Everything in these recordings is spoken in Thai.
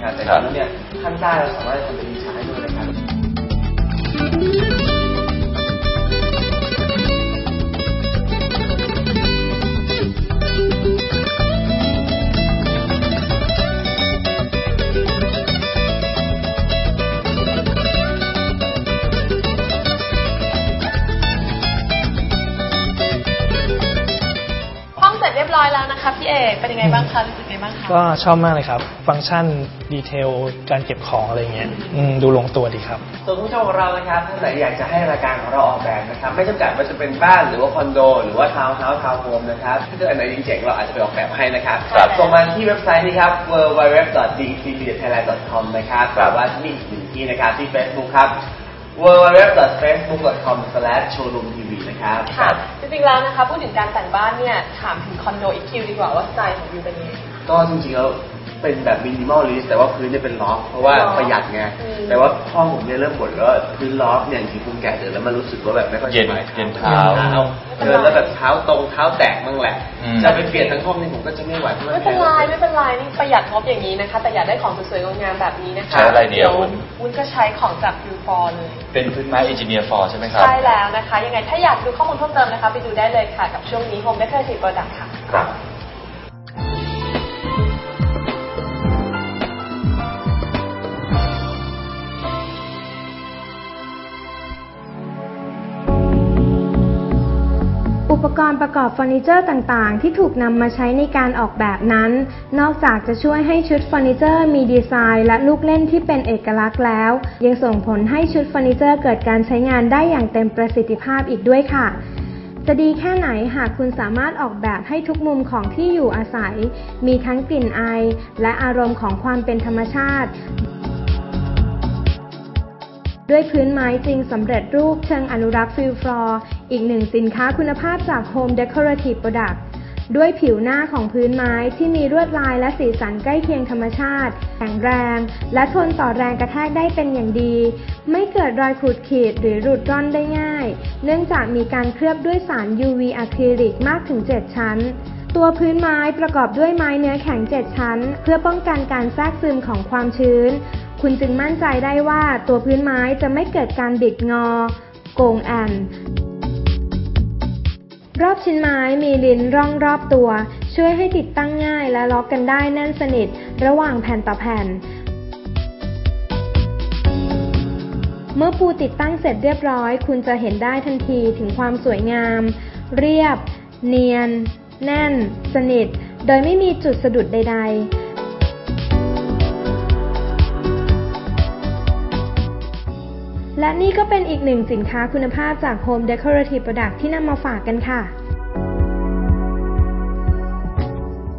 นะครับแต่ครับจริงๆแล้วเนี่ยข้างใต้เราสามารถทำเป็นดีไซน์ด้วยนะครับ ไงบ้างคะรู้สึกยังไงบ้างคะก็ชอบมากเลยครับ ฟังก์ชันดีเทลการเก็บของอะไรเงี้ยอืมดูลงตัวดีครับ ส่วนคุณผู้ชมของเรานะครับท่านไหนอยากจะให้รายการของเราออกแบบนะครับไม่จำกัดว่าจะเป็นบ้านหรือว่าคอนโด หรือว่าทาวน์เฮาส์ทาวน์โฮมนะครับถ้าเกิดอันไหนเจ๋งๆเราอาจจะไปออกแบบให้นะครับครับ ส่งมาที่เว็บไซต์นี้ครับ www.dcbthailand.com นะครับหรือว่าที่นี่อีกหนึ่งที่นะครับที่ Facebook ครับ www.facebook.com/showroomtv นะครับ ค่ะ จริงๆแล้วนะคะ พูดถึงการแต่งบ้านเนี่ย ถามถึงคอนโดอีกคิวดีกว่าว่าสไตล์ของยูเป็นยังไง ก็จริงๆแล้ว เป็นแบบมินิมอลลิสต์แต่ว่าพื้นเนี่ยเป็นล็อกเพราะว่าล็อกประหยัดไงอืมแต่ว่าห้องผมเนี่ยเริ่มบ่นว่าพื้นล็อกเนี่ยจริงๆคุณแก่เดินแล้วมันรู้สึกว่าแบบไม่ค่อยเย็นสบายเย็นเท้าเดินแล้วแบบเท้าตรงเท้าแตกมั่งแหละอืมจะไปเปลี่ยนทั้งห้องนี่ผมก็จะไม่ไหวเพราะมันไม่เป็นไรไม่เป็นไรนี่ประหยัดงบอย่างนี้นะคะ แต่อยากได้ของสวยๆงามๆแบบนี้นะคะใช้อะไรเดียววุ้นวุ้นก็ใช้ของจากฟิวฟอร์เลยเป็นพื้นไม้เอนจิเนียร์ฟอร์ใช่ไหมครับใช่แล้วนะคะ ยังไงถ้าอยากดูข้อมูลเพิ่มเติมนะคะ ไปดูได้เลยค่ะกับช่วงนี้ Home Decorative Product ค่ะครับ ปกรณ์ประกอบเฟอร์นิเจอร์ต่างๆ ที่ถูกนำมาใช้ในการออกแบบนั้น นอกจากจะช่วยให้ชุดเฟอร์นิเจอร์มีดีไซน์ และลูกเล่นที่เป็นเอกลักษณ์แล้ว ยังส่งผลให้ชุดเฟอร์นิเจอร์เกิดการใช้งานได้อย่างเต็มประสิทธิภาพอีกด้วยค่ะจะดีแค่ไหนหากคุณสามารถออกแบบให้ทุกมุมของที่อยู่อาศัย มีทั้งกลิ่นอายและอารมณ์ของความเป็นธรรมชาติ ด้วยพื้นไม้จริงสำเร็จรูปเชิงอนุรักษ์ฟิลฟลอร์อีกหนึ่งสินค้าคุณภาพจาก Home Decorative Product ด้วยผิวหน้าของพื้นไม้ที่มีลวดลายและสีสันใกล้เคียงธรรมชาติ แข็งแรง และทนต่อแรงกระแทกได้เป็นอย่างดี ไม่เกิดรอยขูดขีดหรือหลุดร่อนได้ง่าย เนื่องจากมีการเคลือบด้วยสาร UV อะคริลิกมากถึง 7 ชั้น ตัวพื้นไม้ประกอบด้วยไม้เนื้อแข็ง 7 ชั้น เพื่อป้องกันการแทรกซึมของความชื้น คุณจึงมั่นใจได้ว่าตัวพื้นไม้จะไม่เกิดการบิดงอ โกงแอนรอบชิ้นไม้มีลิ้นร่องรอบตัว ช่วยให้ติดตั้งง่ายและล็อกกันได้แน่นสนิท ระหว่างแผ่นต่อแผ่น เมื่อปูติดตั้งเสร็จเรียบร้อย คุณจะเห็นได้ทันทีถึงความสวยงาม เรียบ เนียน แน่น สนิท โดยไม่มีจุดสะดุดใด ๆ และนี่ก็เป็นอีกหนึ่งสินค้าคุณภาพจาก Home Decorative Product ที่นำมาฝากกันค่ะ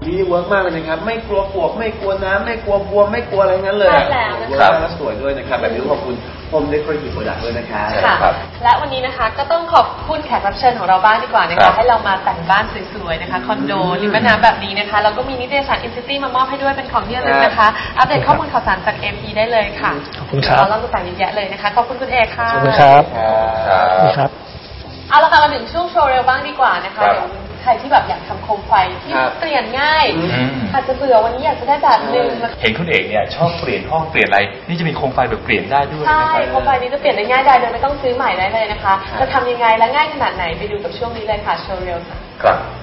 ดีเวิร์กมากเลยนะครับ ไม่กลัวปวกไม่กลัวน้ำไม่กลัวบวมไม่กลัวอะไรงั้นเลยใช่แล้วนะคะเวิร์กมากและสวยด้วยนะครับ แบบนี้ขอบคุณ Home Decorative Product ด้วยนะครับใช่ค่ะครับและวันนี้นะคะก็ต้องขอบคุณแขกรับเชิญของเราบ้างดีกว่านะครัคะ บ ให้เรามาแต่งบ้านสวยๆนะคะคอนโดริมแม่น้ำแบบนี้นะคะแล้วก็มีนิตยสารอินซิตี้มามอบให้ด้วยเป็นของที่ระลึกนะคะ อัปเดตข้อมูลข่าวสารจาก MP ได้เลยค่ะขอบคุณครับ เราเล่าต่างๆเยอะแยะเลยนะคะขอบคุณคุณเอกค่ะ ขอบคุณครับ ครับนี่ครับ เอาละค่ะมาถึงช่วงโชว์เร็วบ้างดีกว่านะคะครับ เดี๋ยว ใครที่แบบอยากทำโคมไฟที่ครับ เปลี่ยนง่าย อืมอืมอาจจะเบื่อวันนี้อยากจะได้แบบหนึ่งมาเห็นคุณเอกเนี่ยชอบเปลี่ยนห้องเปลี่ยนอะไร นี่จะมีโคมไฟแบบเปลี่ยนได้ด้วยใช่นะครับ โคมไฟนี้จะเปลี่ยนได้ง่ายได้โดยไม่ต้องซื้อใหม่ได้เลยนะคะครับจะทำยังไงและง่ายขนาดไหนไปดูกับช่วงนี้เลยค่ะโชว์เร็วค่ะ ครับ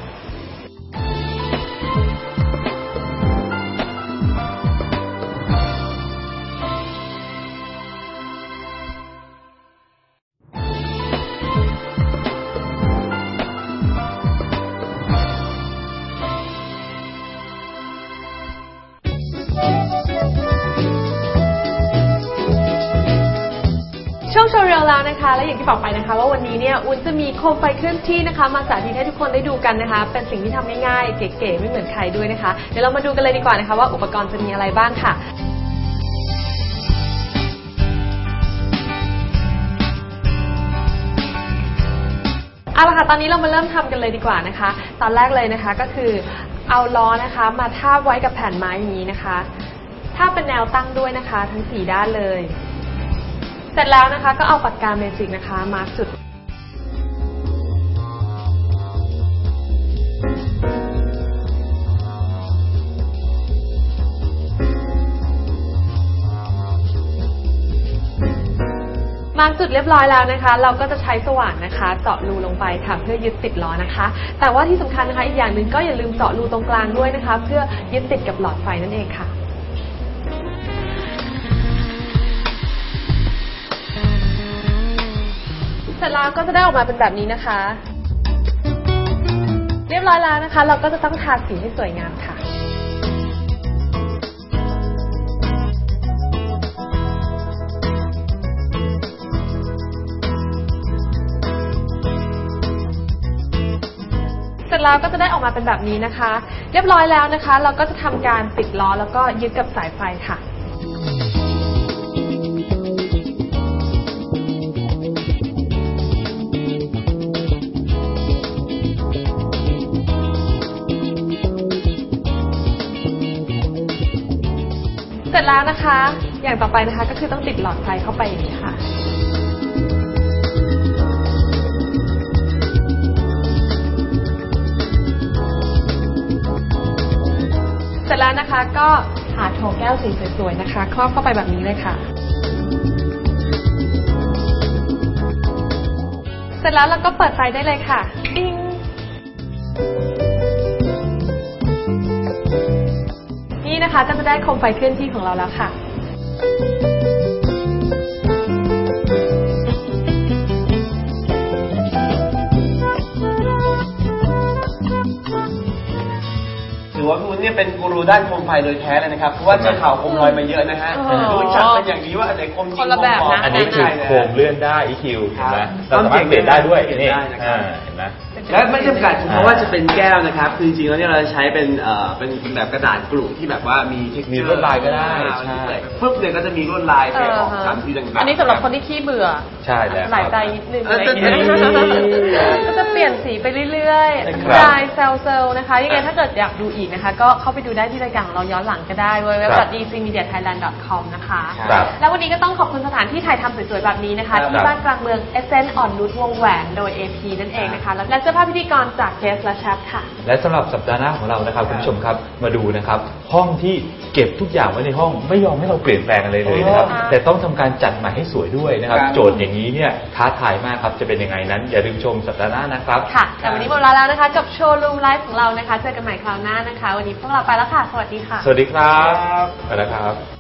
และและอย่างที่บอกไปนะคะ ว่าวันนี้เนี่ยอุ้นจะมีโคมไฟเคลื่อนที่นะคะ มาสาธิตให้ทุกคนได้ดูกันนะคะ เป็นสิ่งที่ทำง่ายๆเก๋ๆไม่เหมือนใครด้วยนะคะ เดี๋ยวเรามาดูกันเลยดีกว่านะคะ ว่าอุปกรณ์จะมีอะไรบ้างค่ะเอาละค่ะตอนนี้เรามาเริ่มทำกันเลยดีกว่านะคะ ตอนแรกเลยนะคะก็คือเอาล้อนะคะ มาทาบไว้กับแผ่นไม้อย่างนี้นะคะทาบเป็นแนวตั้งด้วยนะคะ ทั้งสี่ด้านเลย เสร็จแล้วนะคะก็เอาปากกาเมจิกนะคะ มาจุดมาจุดเรียบร้อยแล้วนะคะ เราก็จะใช้สว่านนะคะ เจาะรูลงไปค่ะเพื่อยึดติดล้อนะคะ แต่ว่าที่สำคัญนะคะอีกอย่างหนึ่งก็อย่าลืมเจาะรูตรงกลางด้วยนะคะ เพื่อยึดติดกับหลอดไฟนั่นเองค่ะ เสร็จแล้วก็จะได้ออกมาเป็นแบบนี้นะคะ เรียบร้อยแล้วนะคะ เราก็จะต้องทาสีให้สวยงามค่ะเสร็จแล้วก็จะได้ออกมาเป็นแบบนี้นะคะ เรียบร้อยแล้วนะคะ เราก็จะทำการติดล้อแล้วก็ยึดกับสายไฟค่ะ แล้วนะคะ อย่างต่อไปนะคะก็คือต้องติดหลอดไฟเข้าไปอย่างนี้ค่ะ เสร็จแล้วนะคะก็หาโถแก้วสีสวยๆนะคะ ครอบเข้าไปแบบนี้เลยค่ะ เสร็จแล้วเราก็เปิดไฟได้เลยค่ะปิ้ง ก็จะได้โคมไฟเคลื่อนที่ของเราแล้วค่ะถือว่าคุณเนี่ยเป็นกูรูด้านโคมไฟโดยแท้เลยนะครับ เพราะว่าเจอข่าวโคมลอยมาเยอะนะฮะอ๋อรู้จักเป็นอย่างดีว่าอันไหนโคมจริงคนละแบบนะโคมปลมอันนี้คือโคมเลื่อนได้ EQ เห็นไหมเราสามารถเปลี่ยนได้ด้วยเปลี่ยนนี่ได้นะครับอ่าเห็นไหม และไม่จำกัดเฉพาะว่าจะเป็นแก้วนะครับคือจริงๆแล้วเนี่ยเราจะใช้เป็นเอ่อเป็นเป็นแบบกระดาษกลุ่มที่แบบว่ามี texture มีลวดลายก็ได้อ่าใช่ ปุ๊บเนี่ยก็จะมีลวดลายไปออกตามที่ต่างๆ อันนี้สำหรับคนที่ขี้เบื่อใช่แล้วหลายใจนิดนึงเอออะไรอย่างเงี้ยแต่ก็จะเปลี่ยนสีไปเรื่อยครับๆดายเซลเซลนะคะ ยังไงถ้าเกิดอยากดูอีกนะคะ ก็เข้าไปดูได้ที่รายการของเราย้อนหลังก็ได้ w w w e c m e d i a t h a i l a n d c o m นะคะ ครับ แล้ววันนี้ก็ต้องขอบคุณสถานที่ถ่ายทำสวยๆ แบบนี้นะคะ ครับที่บ้านกลางเมือง e s s e n อ่อนนุชวงแหวน โดย AP นั่นเองนะคะ และเสื้อผ้าพิธีกรจากเจสและแชปค่ะ และสำหรับสัปดาห์หน้าของเรานะครับคุณผู้ชมครับมาดูนะครับ ห้องที่เก็บทุกอย่างไว้ในห้องไม่ยอมให้เราเปลี่ยนแปลงอะไรเลยนะครับอ๋อแต่ต้องทำการจัดใหม่ให้สวยด้วยนะครับครับ โจทย์อย่างนี้เนี่ยท้าทายมากครับจะเป็นยังไงนั้น อย่าลืมชมสัปดาห์หน้านะครับค่ะแต่วันนี้หมดเวลาแล้วนะคะ กับโชว์รูมไลฟ์ของเรานะคะเจอกันใหม่คราวหน้านะคะ วันนี้พวกเราไปแล้วค่ะ สวัสดีค่ะ สวัสดีครับไปแล้วครับ